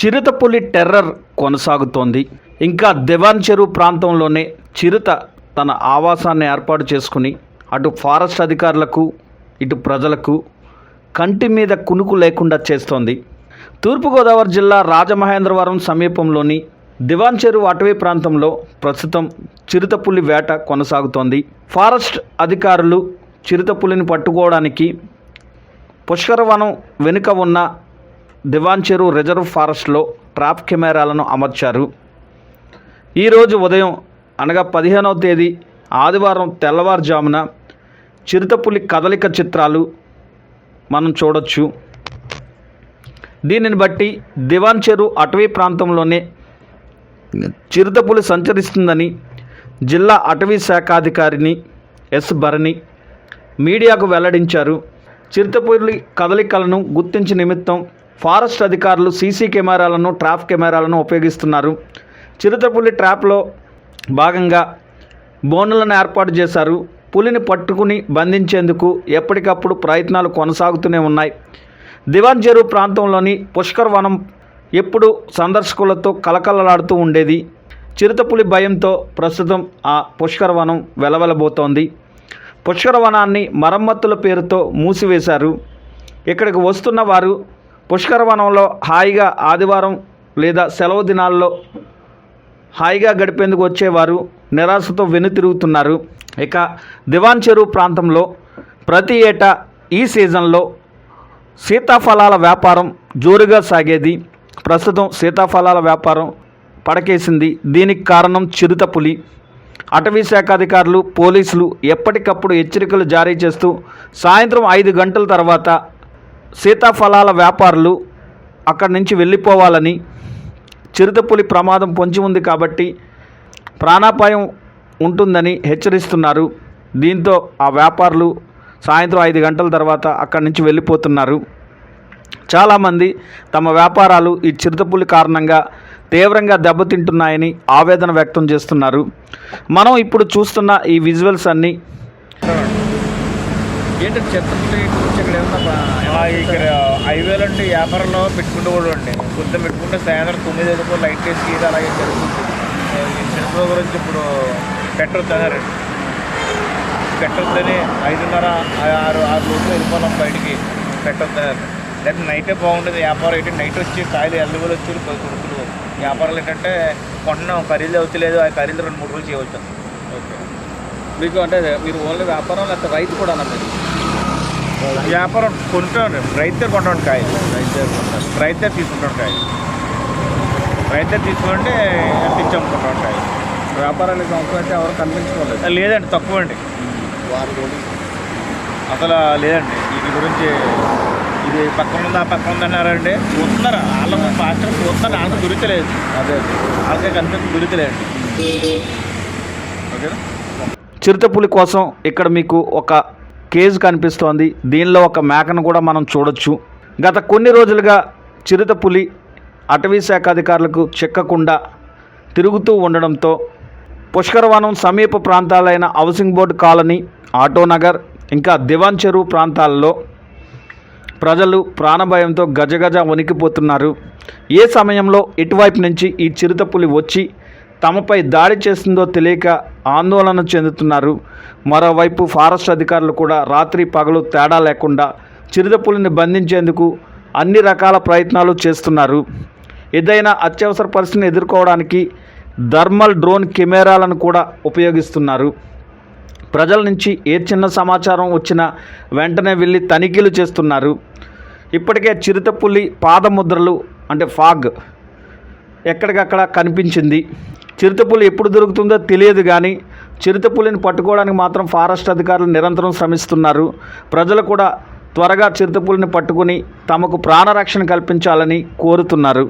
చిరుతపులి టెర్రర్ కొనసాగుతోంది. ఇంకా దివాన్ చెరువు ప్రాంతంలోనే చిరుత తన ఆవాసాన్ని ఏర్పాటు చేసుకుని అటు ఫారెస్ట్ అధికారులకు ఇటు ప్రజలకు కంటి మీద కునుకు లేకుండా చేస్తోంది. తూర్పుగోదావరి జిల్లా రాజమహేంద్రవరం సమీపంలోని దివాన్ చెరువు అటవీ ప్రాంతంలో ప్రస్తుతం చిరుతపులి వేట కొనసాగుతోంది. ఫారెస్ట్ అధికారులు చిరుతపులిని పట్టుకోవడానికి పుష్కరవనం వెనుక ఉన్న దివాన్ చెరువు రిజర్వ్ ఫారెస్ట్లో ట్రాప్ కెమెరాలను అమర్చారు. ఈరోజు ఉదయం అనగా పదిహేనవ తేదీ ఆదివారం తెల్లవారుజామున చిరుతపులి కదలిక చిత్రాలు మనం చూడొచ్చు. దీనిని బట్టి దివాన్ చెరువు అటవీ ప్రాంతంలోనే చిరుతపులి సంచరిస్తుందని జిల్లా అటవీ శాఖాధికారిని ఎస్ భరణి మీడియాకు వెల్లడించారు. చిరుతపులి కదలికలను గుర్తించి నిమిత్తం ఫారెస్ట్ అధికారులు సీసీ కెమెరాలను ట్రాప్ కెమెరాలను ఉపయోగిస్తున్నారు. చిరుతపులి ట్రాప్లో భాగంగా బోనులను ఏర్పాటు చేశారు. పులిని పట్టుకుని బంధించేందుకు ఎప్పటికప్పుడు ప్రయత్నాలు కొనసాగుతూనే ఉన్నాయి. దివాన్ చెరువు ప్రాంతంలోని పుష్కర్ వనం ఎప్పుడు సందర్శకులతో కలకలలాడుతూ ఉండేది. చిరుతపులి భయంతో ప్రస్తుతం ఆ పుష్కర వనం వెలవెలబోతోంది. పుష్కర వనాన్ని మరమ్మతుల పేరుతో మూసివేశారు. ఇక్కడికి వస్తున్న వారు పుష్కర వనంలో హాయిగా ఆదివారం లేదా సెలవు దినాల్లో హాయిగా గడిపేందుకు వచ్చేవారు నిరాశతో వెనుతిరుగుతున్నారు. ఇక దివాన్ చెరువు ప్రాంతంలో ప్రతి ఏటా ఈ సీజన్లో సీతాఫలాల వ్యాపారం జోరుగా సాగేది. ప్రస్తుతం సీతాఫలాల వ్యాపారం పడకేసింది. దీనికి కారణం చిరుతపులి అటవీ శాఖ అధికారులు పోలీసులు ఎప్పటికప్పుడు హెచ్చరికలు జారీ చేస్తూ సాయంత్రం ఐదు గంటల తర్వాత సీతాఫలాల వ్యాపారులు అక్కడి నుంచి వెళ్ళిపోవాలని చిరుతపులి ప్రమాదం పొంచి ఉంది కాబట్టి ప్రాణాపాయం ఉంటుందని హెచ్చరిస్తున్నారు. దీంతో ఆ వ్యాపారులు సాయంత్రం ఐదు గంటల తర్వాత అక్కడి నుంచి వెళ్ళిపోతున్నారు. చాలామంది తమ వ్యాపారాలు ఈ చిరుతపులి కారణంగా తీవ్రంగా దెబ్బతింటున్నాయని ఆవేదన వ్యక్తం చేస్తున్నారు. మనం ఇప్పుడు చూస్తున్న ఈ విజువల్స్ అన్నీ ఏంటంటే చిరుతపులి ఇక్కడ ఆ ఇక్కడ హైవేలో ఉండి వ్యాపారంలో పెట్టుకుంటూ కూడా ఉండి పొద్దున పెట్టుకుంటే సాయంత్రం తొమ్మిది ఐదుకో లైట్ వేసి ఇది అలాగే జరుగుతుంది. ఈ సినిమా గురించి ఇప్పుడు పెట్టొద్దన్నారండి పెట్టొద్దని ఐదున్నర ఆరు ఆరు రోజులు వెళ్ళిపోదాం బయటికి. పెట్టొద్దన్నారు లేకపోతే నైటే బాగుంటుంది వ్యాపారం ఏంటి? నైట్ వచ్చి కాయలు ఎల్లుగులు వచ్చి కొడుకులు వ్యాపారాలు ఏంటంటే కొంటున్నాం ఖరీదు అవుతలేదు. ఆ ఖరీదు రెండు మూడు రోజులు చేయవచ్చు. ఓకే. మీకు అంటే మీరు ఓన్లీ వ్యాపారం లేకపోతే రైతు కూడా మీరు? వ్యాపారం కొంటాం రైతే కొంటాం కాయలు. రైతు రైతే తీసుకుంటాం కాయలు. రైతే తీసుకుంటే ఎంత ఇచ్చి అమ్ముకుంటాం కాయలు వ్యాపారానికి అవసరం అయితే ఎవరు కనిపించుకోలేదు. లేదండి తక్కువ అండి. అసలు లేదండి వీటి గురించి ఇది పక్కన ఉంది ఆ పక్కన ఉంది అన్నారండి. చూస్తున్నారు వాళ్ళ ఫాస్ట్ చూస్తున్నారు వాళ్ళకి దొరికలేదు అదే వాళ్ళకి కనిపించి దొరికలేదండి ఓకేనా? చిరుతపులి కోసం ఇక్కడ మీకు ఒక కేజ్ కనిపిస్తోంది. దీనిలో ఒక మేకను కూడా మనం చూడొచ్చు. గత కొన్ని రోజులుగా చిరుతపులి అటవీ శాఖ అధికారులకు చిక్కకుండా తిరుగుతూ ఉండడంతో పుష్కరవనం సమీప ప్రాంతాలైన హౌసింగ్ బోర్డు కాలనీ ఆటోనగర్ ఇంకా దివాన్ చెరువు ప్రాంతాల్లో ప్రజలు ప్రాణభయంతో గజగజ వణికిపోతున్నారు. ఏ సమయంలో ఇటువైపు నుంచి ఈ చిరుతపులి వచ్చి తమపై దాడి చేస్తుందో తెలియక ఆందోళన చెందుతున్నారు. మరోవైపు ఫారెస్ట్ అధికారులు కూడా రాత్రి పగలు తేడా లేకుండా చిరుతపులిని బంధించేందుకు అన్ని రకాల ప్రయత్నాలు చేస్తున్నారు. ఏదైనా అత్యవసర పరిస్థితిని ఎదుర్కోవడానికి థర్మల్ డ్రోన్ కెమెరాలను కూడా ఉపయోగిస్తున్నారు. ప్రజల నుంచి ఏ చిన్న సమాచారం వచ్చినా వెంటనే వెళ్ళి తనిఖీలు చేస్తున్నారు. ఇప్పటికే చిరుతపులి పాదముద్రలు అంటే ఫాగ్ ఎక్కడికక్కడ కనిపించింది. చిరుతపులి ఎప్పుడు దొరుకుతుందో తెలియదు కానీ చిరుతపులిని పట్టుకోవడానికి మాత్రం ఫారెస్ట్ అధికారులు నిరంతరం శ్రమిస్తున్నారు. ప్రజలు కూడా త్వరగా చిరుతపులిని పట్టుకుని తమకు ప్రాణరక్షణ కల్పించాలని కోరుతున్నారు.